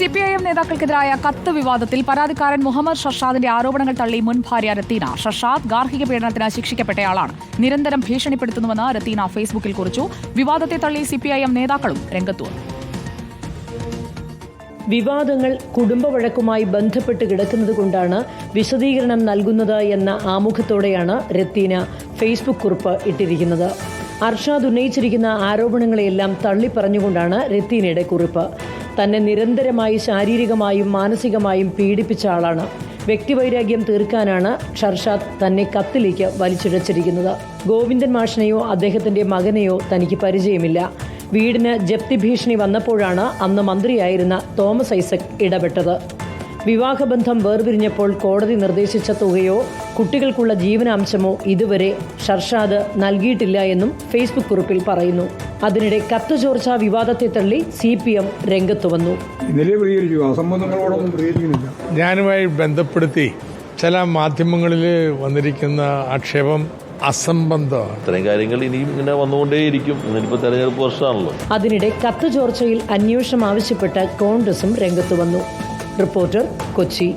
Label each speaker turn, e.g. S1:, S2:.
S1: C P I M നേതാക്കൾക്കെതിരായ കത്ത് വിവാദത്തിൽ പരാതിക്കാരൻ മുഹമ്മദ് ഷർഷാദിന്റെ ആരോപണങ്ങൾ തള്ളി മുൻ ഭാര്യ രത്തീന. ഷർഷാദ് ഗാർഹിക പീഡനത്തിന് ശിക്ഷിക്കപ്പെട്ടയാളാണ്. നിരന്തരം ഭീഷണിപ്പെടുത്തുന്നുവെന്ന് രത്തീന ഫേസ്ബുക്കിൽ കുറിച്ചു. വിവാദത്തെ തള്ളി സി പി ഐ എം നേതാക്കളും രംഗത്തു
S2: വിവാദങ്ങൾ കുടുംബ വഴക്കുമായി ബന്ധപ്പെട്ട് കിടക്കുന്നത് കൊണ്ടാണ് വിശദീകരണം നൽകുന്നത് എന്ന ആമുഖത്തോടെയാണ് രത്തീന ഫേസ്ബുക്ക് കുറിപ്പ് ഇട്ടിരിക്കുന്നത്. അർഷാദ് ഉന്നയിച്ചിരിക്കുന്ന ആരോപണങ്ങളെയെല്ലാം തള്ളിപ്പറഞ്ഞുകൊണ്ടാണ് രത്തീനയുടെ കുറിപ്പ്. തന്നെ നിരന്തരമായി ശാരീരികമായും മാനസികമായും പീഡിപ്പിച്ച ആളാണ്. വ്യക്തിവൈരാഗ്യം തീർക്കാനാണ് ഷർഷാദ് തന്നെ കത്തിലേക്ക് വലിച്ചിഴച്ചിരിക്കുന്നത്. ഗോവിന്ദൻ മാഷിനെയോ അദ്ദേഹത്തിന്റെ മകനെയോ തനിക്ക് പരിചയമില്ല. വീടിന് ജപ്തി ഭീഷണി വന്നപ്പോഴാണ് അന്ന് മന്ത്രിയായിരുന്ന തോമസ് ഐസക് ഇടപെട്ടത്. വിവാഹബന്ധം വേർപിരിഞ്ഞപ്പോൾ കോടതി നിർദ്ദേശിച്ച തുകയോ കുട്ടികൾക്കുള്ള ജീവനാംശമോ ഇതുവരെ ഷർഷാദ് നൽകിയിട്ടില്ല എന്നും ഫേസ്ബുക്ക് കുറിപ്പിൽ പറയുന്നു. അതിനിടെ കത്ത് ചോർച്ച വിവാദത്തെ തള്ളി സി പി എം രംഗത്ത് വന്നു
S3: ഞാനുമായി ബന്ധപ്പെടുത്തി ചില മാധ്യമങ്ങളിൽ വന്നിരിക്കുന്ന ആക്ഷേപം അസംബന്ധമാണ്.
S4: ഇത്തരം കാര്യങ്ങൾ ഇനിയും ഇങ്ങനെ വന്നുകൊണ്ടേയിരിക്കും. ഇന്നിപ്പോൾ തെരഞ്ഞെടുപ്പ് വർഷമാണല്ലോ.
S2: അതിനിടെ കത്ത് ചോർച്ചയിൽ അന്വേഷണം ആവശ്യപ്പെട്ട് കോൺഗ്രസും രംഗത്ത് വന്നു. റിപ്പോർട്ടർ കൊച്ചി.